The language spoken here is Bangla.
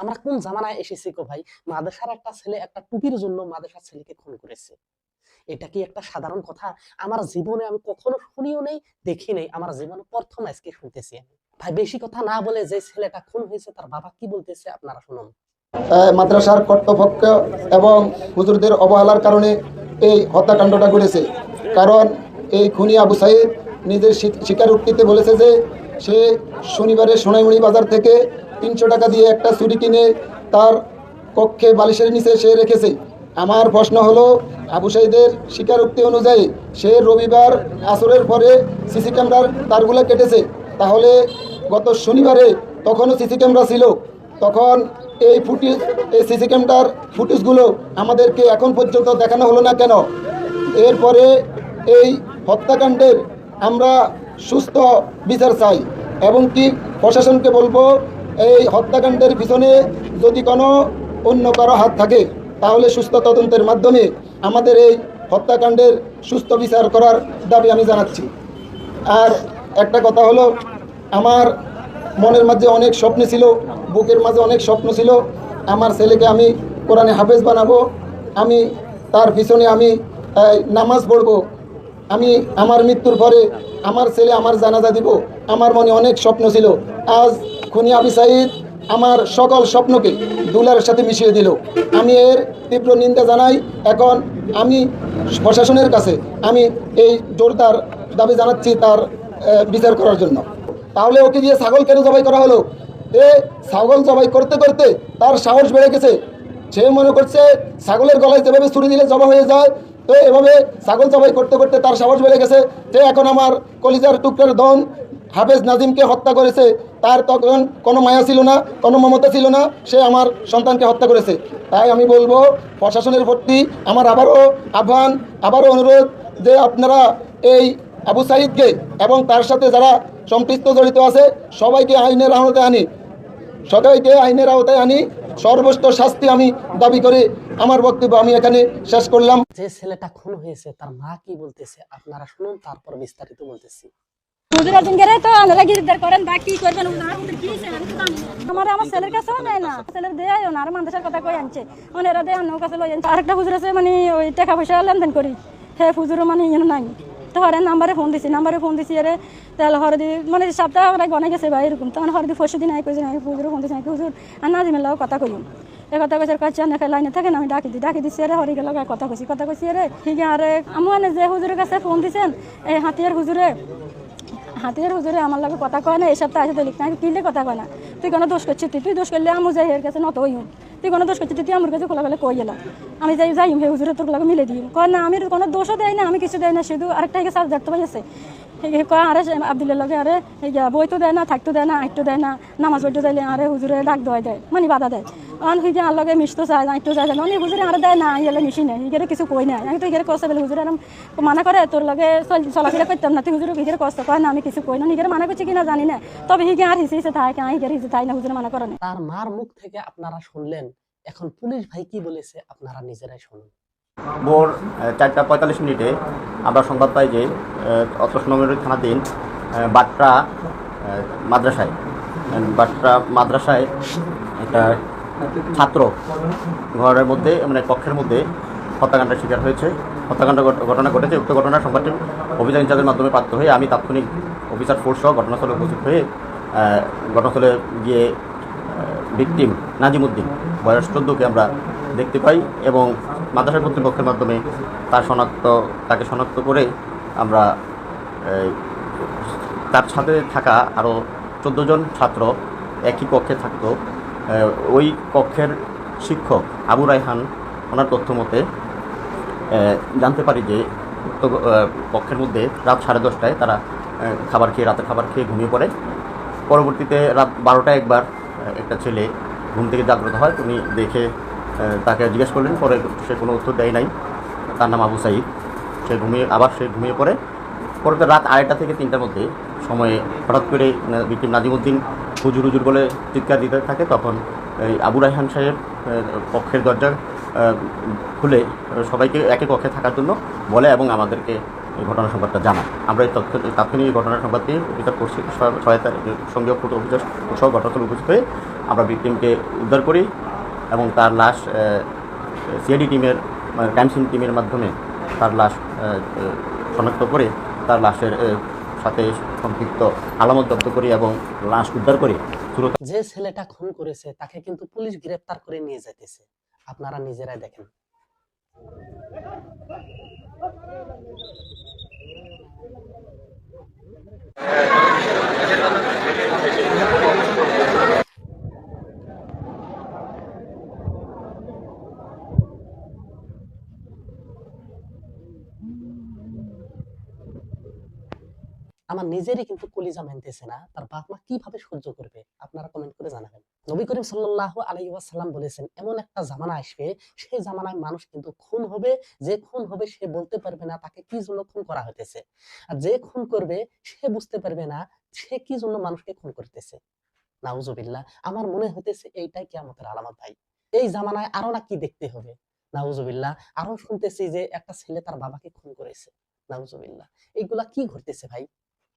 আমরা কোন জামানায় এসেছি গো ভাই? মাদ্রাসার একটা ছেলে একটা টুপির জন্য মাদ্রাসার ছেলেকে খুন করেছে। এটা কি একটা সাধারণ কথা? আমার জীবনে আমি কখনো শুনিও নেই, দেখি নেই। আমার জীবনে প্রথম আজকে শুনতেছি আমি। ভাই, বেশি কথা না বলে যে ছেলেটা খুন হয়েছে, তার বাবা কি বলতেছে আপনারা শুনুন। মাদ্রাসার কর্তৃপক্ষ এবং হুজুরদের অবহেলার কারণে এই হত্যাকাণ্ডটা ঘটেছে। কারণ এই খুনি আবু সাইদ নিজের স্বী- স্বীকারোক্তিতে বলেছে যে সে শনিবারে সোনাইমুড়ি বাজার থেকে তিনশো টাকা দিয়ে একটা চুরি কিনে তার কক্ষে বালিশের নিচে সে রেখেছে। আমার প্রশ্ন হলো, আবু সাইদের স্বীকারোক্তি অনুযায়ী সে রবিবার আসরের পরে সিসি ক্যামেরার তারগুলো কেটেছে? তাহলে গত শনিবারে তখনও সিসি ক্যামেরা ছিল। তখন এই ফুটেজ, এই সিসি ক্যামেরার ফুটেজগুলো আমাদেরকে এখন পর্যন্ত দেখানো হলো না কেন? এরপরে এই হত্যাকাণ্ডের আমরা সুস্থ বিচার চাই এবং কি প্রশাসনকে বলব, এই হত্যাকাণ্ডের পিছনে যদি কোনো অন্য কারও হাত থাকে, তাহলে সুস্থ তদন্তের মাধ্যমে আমাদের এই হত্যাকাণ্ডের সুস্থ বিচার করার দাবি আমি জানাচ্ছি। আর একটা কথা হলো, আমার মনের মাঝে অনেক স্বপ্ন ছিল, বুকের মাঝে অনেক স্বপ্ন ছিল। আমার ছেলেকে আমি কোরআনে হাফেজ বানাবো, আমি তার পিছনে আমি নামাজ পড়ব। আমি আমার মৃত্যুর পরে আমার ছেলে আমার জানাজা দিব। আমার মনে অনেক স্বপ্ন ছিল। আজ খুনি আবি সাইদ আমার সকল স্বপ্নকে দুলার সাথে মিশিয়ে দিল। আমি এর তীব্র নিন্দা জানাই। এখন আমি প্রশাসনের কাছে আমি এই জোরদার দাবি জানাচ্ছি তার বিচার করার জন্য। তাহলে ওকে দিয়ে ছাগল কেন জবাই করা হলো? এ, ছাগল জবাই করতে করতে তার সাহস বেড়ে গেছে। সে মনে করছে ছাগলের গলায় যেভাবে ছুরি দিলে জবা হয়ে যায়, তো এভাবে ছাগল জবাই করতে করতে তার সাহস বেড়ে গেছে সে এখন আমার কলিজার টুকরার দন হাফেজ নাজিমকে হত্যা করেছে। তার তখন কোনো মায়া ছিল না, কোনো মমতা ছিল না, সে আমার সন্তানকে হত্যা করেছে। তাই আমি বলব, প্রশাসনের প্রতি আমার আবারও আহ্বান, আবারও অনুরোধ যে আপনারা এই আবু সাইদকে এবং তার সাথে যারা সম্পৃক্ত জড়িত আছে সবাইকে আইনের আওতায় আনি। সবাইকে আইনের আওতায় আনি। সর্বোচ্চ শাস্তি আমি দাবি করে আমার বক্তব্য আমি এখানে শেষ করলাম। যে ছেলেটা খুন হয়েছে তার মা কি বলতেছে? আপনারা শুনুন তারপর বিস্তারিত বলতেছি। তো করেন বা কি করবেন। আমার আমার ছেলের কাছেও নেয় না। ছেলের দেয় না আর মানুষের কথা কই আনছে। মানে এরা দেয় অন্য কাছে লই আনছে। আরেকটা হুজুর আছে মানে ওই টাকা পয়সা লেনদেন করি। হে হুজুরও মানে ইয়ে নাই। হরে নাম্বারে ফোন দিছি, নাম্বারে ফোন দিছি এরে তাহলে হরদি মানে সপ্তাহ আগে গনে গেছে ভাই এরকম। তখন হরদি পরশু দিন আই কইছে আমি হুজুরও ফোন দিছি হুজুর। আর নাজিমের কথা কইম। এ কথা কইছে কাছে না লাইনে থাকে না আমি ডাকি দিই ডাকি দিছি, আরে হরি গেল কথা কইছি কথা কইছি, আরে ঠিক আরে আমি যে হুজুরের কাছে ফোন দিছেন এই হাতিয়ার হুজুরে হাতের হুজুরে আমার লাগে কথা কয় না, এই সপ্তাহে আসে লিখ না কিনলে কথা কয় না। তুই কোনো দোষ করছিস, তুই তুই দোষ করলে আমি যাই এর কাছে নত হইম। তুই কোনো দোষ করছিস? তুই আমার কাছে খোলা খোলা কই এলা? আমি যাই যাই, হে হুজুরে, তোর মিলে দিই। কয় না, আমি কোনো দোষও দেয় না, আমি কিছু দেয় না, শুধু আরেকটা সাবজেক্ট তো আছে। আরে লগে, আরে হেগে দেয় না, থাকতো দেয় না দেয় না, নামাজ পড়তে দিলে আরে হুজুরে ডাক দেওয়া দেয় মানে বাধা দেয়। অন হুইগে আর লগে মিশতো চায় আইটো চায় না অনেক হুজুরে আর দেয় না মিশি নাই হিগেরে কিছু কই না আমি তো হিগেরে কষ্ট বলে হুজুরে মানা করে, তোর লগে চল- চলাফেরা করতাম না, তুই হুজুরে হিগেরে কষ্ট কয় না, আমি কিছু কই না হিগেরে মানা করছি কিনা জানি না। তবে হিগে আর হিসে হিসে থাকে হিগের হিসে তাই না, হুজুরে মানা করে না। তার মার মুখ থেকে আপনারা শুনলেন, এখন পুলিশ ভাই কি বলেছে, আপনারা নিজেরাই শুনুন। ভোর চারটা পঁয়তাল্লিশ মিনিটে আমরা সংবাদ পাই যে অত্র সোনামুড়ি থানাধীন বাট্রা মাদ্রাসায় বাট্রা মাদ্রাসায় একটা ছাত্র ঘরের মধ্যে মানে কক্ষের মধ্যে হত্যাকাণ্ডের শিকার হয়েছে। হত্যাকাণ্ড ঘটনা ঘটেছে। উক্ত ঘটনার সংবাদটি অভিযান ইনচার্জের মাধ্যমে প্রাপ্ত হয়ে আমি তাৎক্ষণিক অফিসার ফোর্স সহ ঘটনাস্থলে উপস্থিত হয়ে ঘটনাস্থলে গিয়ে ভিকটিম নাজিমুদ্দিন, বয়স চোদ্দোকে আমরা দেখতে পাই এবং মাদ্রাসা কর্তৃপক্ষের মাধ্যমে তার শনাক্ত, তাকে শনাক্ত করে আমরা তার সাথে থাকা আরও চোদ্দ জন ছাত্র একই কক্ষে থাকতো। ওই কক্ষের শিক্ষক আবু রায়হান, ওনার তথ্য মতে জানতে পারি যে উক্ত কক্ষের মধ্যে রাত সাড়ে দশটায় তারা খাবার খেয়ে, রাতের খাবার খেয়ে ঘুমিয়ে পড়ে। পরবর্তীতে রাত বারোটায় একবার একটা ছেলে ঘুম থেকে জাগ্রত হয়। উনি দেখে তাকে জিজ্ঞেস করলেন, পরে সে কোনো উত্তর দেয় নাই। তার নাম আবু সাইদ। সে ঘুমিয়ে, আবার সে ঘুমিয়ে পড়ে। পরে রাত আড়াইটা থেকে তিনটার মধ্যে সময়ে হঠাৎ করে ভিক্টিম নাজিমুদ্দিন হুজুর হুজুর বলে চিৎকার দিতে থাকে। তখন এই আবু রায়হান সাহেব কক্ষের দরজা খুলে সবাইকে একে কক্ষে থাকার জন্য বলে এবং আমাদেরকে এই ঘটনা সংবাদটা জানায়। আমরা এই তথ্য, তাৎক্ষণিক এই ঘটনা সংবাদ পেয়ে অফিসার করছি। সহায়তার সঙ্গে অফিসার সহ ঘটনাস্থলে উপস্থিত হয়ে আমরা ভিকটিমকে উদ্ধার করি। এবং তার লাশ সিআইডি টিমের মানে ক্রাইম সিন টিমের মাধ্যমে তার লাশ শনাক্ত করে তার লাশের সাথে সম্পৃক্ত আলামত জব্দ করি এবং লাশ উদ্ধার করি যে ছেলেটা খুন করেছে, তাকে কিন্তু পুলিশ গ্রেফতার করে নিয়ে যাইতেছে। আপনারা নিজেরাই দেখেন। আমার নিজেরই কিন্তু কলিজা মানতেছে না। তার বাপ মা কীভাবে সহ্য করবে? আপনারা কমেন্ট করে জানাবেন। নবী করিম সাল্লাল্লাহু আলাইহি ওয়াসাল্লাম বলেছেন, এমন একটা জামানা আসবে, সেই জামানায় মানুষ কিন্তু খুন হবে, যে খুন হবে সে বলতে পারবে না তাকে কি জন্য খুন করা হতেছে আর যে খুন করবে, সে বুঝতে পারবে না সে কি জন্য মানুষকে খুন করতেছে। নাউজুবিল্লাহ, আমার মনে হতেছে এইটাই কিয়ামতের আলামত ভাই। এই জামানায় আরও না কি দেখতে হবে? নাউজুবিল্লাহ, আরও শুনতেছি যে একটা ছেলে তার বাবাকে খুন করেছে। নাউজুবিল্লাহ, এইগুলা কি ঘটতেছে ভাই?